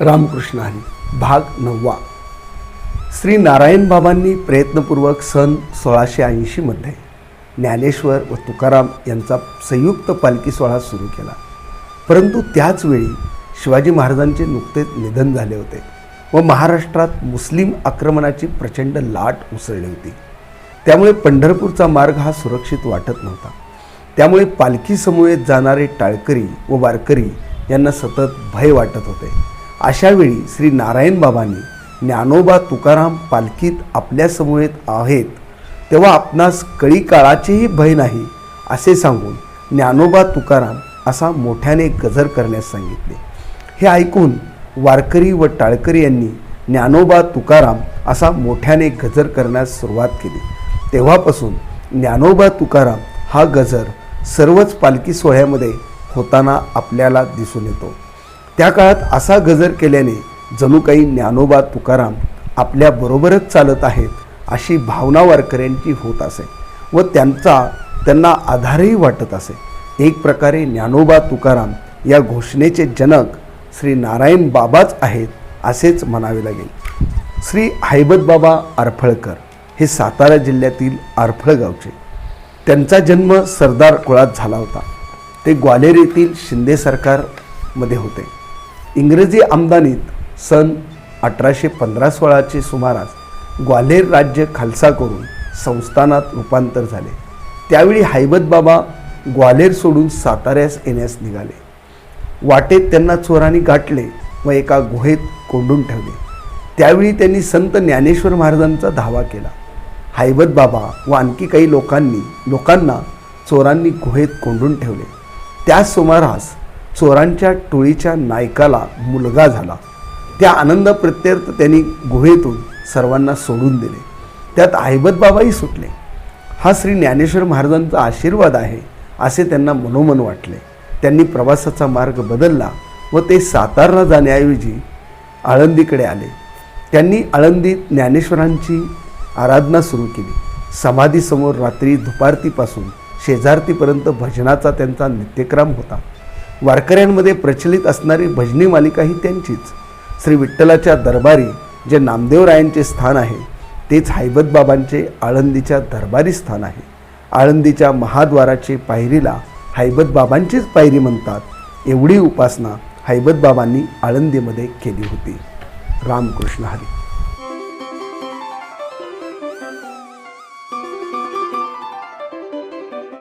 रामकृष्ण हरी भाग नववा. श्री नारायण बाबांनी प्रयत्नपूर्वक सन सोळाशे ऐंशीमध्ये ज्ञानेश्वर व तुकाराम यांचा संयुक्त पालखी सोहळा सुरू केला. परंतु त्याचवेळी शिवाजी महाराजांचे नुकतेच निधन झाले होते व महाराष्ट्रात मुस्लिम आक्रमणाची प्रचंड लाट उसळली होती. त्यामुळे पंढरपूरचा मार्ग हा सुरक्षित वाटत नव्हता. त्यामुळे पालखी समूहेत जाणारे टाळकरी व वारकरी यांना सतत भय वाटत होते. अशावेळी श्री नारायण बाबांनी ज्ञानोबा तुकाराम पालखीत आपल्या समूहेत आहेत तेव्हा आपणास कळी काळाचेही भय नाही असे सांगून ज्ञानोबा तुकाराम असा मोठ्याने गजर करण्यास सांगितले. हे ऐकून वारकरी व टाळकरी यांनी ज्ञानोबा तुकाराम असा मोठ्याने गजर करण्यास सुरुवात केली. तेव्हापासून ज्ञानोबा तुकाराम हा गजर सर्वच पालखी सोहळ्यामध्ये होताना आपल्याला दिसून येतो. त्या काळात असा गजर केल्याने जणू काही ज्ञानोबा तुकाराम आपल्याबरोबरच चालत आहेत अशी भावना वारकऱ्यांची होत असे व त्यांचा त्यांना आधारही वाटत असे. एक प्रकारे ज्ञानोबा तुकाराम या घोषणेचे जनक श्री नारायण बाबाच आहेत असेच म्हणावे लागेल. श्री हैबतबाबा आरफळकर हे सातारा जिल्ह्यातील आरफळ गावचे त्यांचा जन्म सरदार कुळात झाला होता. ते ग्वालेर येथील शिंदे सरकारमध्ये होते. इंग्रजी आमदानीत सन अठराशे पंधरा सोळाचे सुमारास ग्वाल्हेर राज्य खालसा करून संस्थानात रूपांतर झाले. त्यावेळी हैबत बाबा ग्वाल्हेर सोडून साताऱ्यास येण्यास निघाले. वाटेत त्यांना चोरांनी गाठले व एका गुहेत कोंडून ठेवले. त्यावेळी त्यांनी संत ज्ञानेश्वर महाराजांचा धावा केला. हैबत बाबा व आणखी काही लोकांनी लोकांना चोरांनी गुहेत कोंडून ठेवले. त्याच सुमारास चोरांच्या टोळीच्या नायकाला मुलगा झाला. त्या आनंद प्रत्यर्थ त्यांनी गुहेतून सर्वांना सोडून दिले. त्यात हैबत बाबाही सुटले. हा श्री ज्ञानेश्वर महाराजांचा आशीर्वाद आहे असे त्यांना मनोमन वाटले. त्यांनी प्रवासाचा मार्ग बदलला व ते सातारला जाण्याऐवजी आळंदीकडे आले. त्यांनी आळंदीत ज्ञानेश्वरांची आराधना सुरू केली. समाधीसमोर रात्री दुपारतीपासून शेजारतीपर्यंत भजनाचा त्यांचा नित्यक्रम होता. वारकऱ्यांमध्ये प्रचलित असणारी भजनी मालिका ही त्यांचीच. श्री विठ्ठलाच्या दरबारी जे नामदेवरायांचे स्थान आहे तेच हैबत बाबांचे आळंदीच्या दरबारी स्थान आहे. आळंदीच्या महाद्वाराचे पायरीला हैबत बाबांचीच पायरी म्हणतात एवढी उपासना हैबत बाबांनी आळंदीमध्ये केली होती. रामकृष्ण हरी.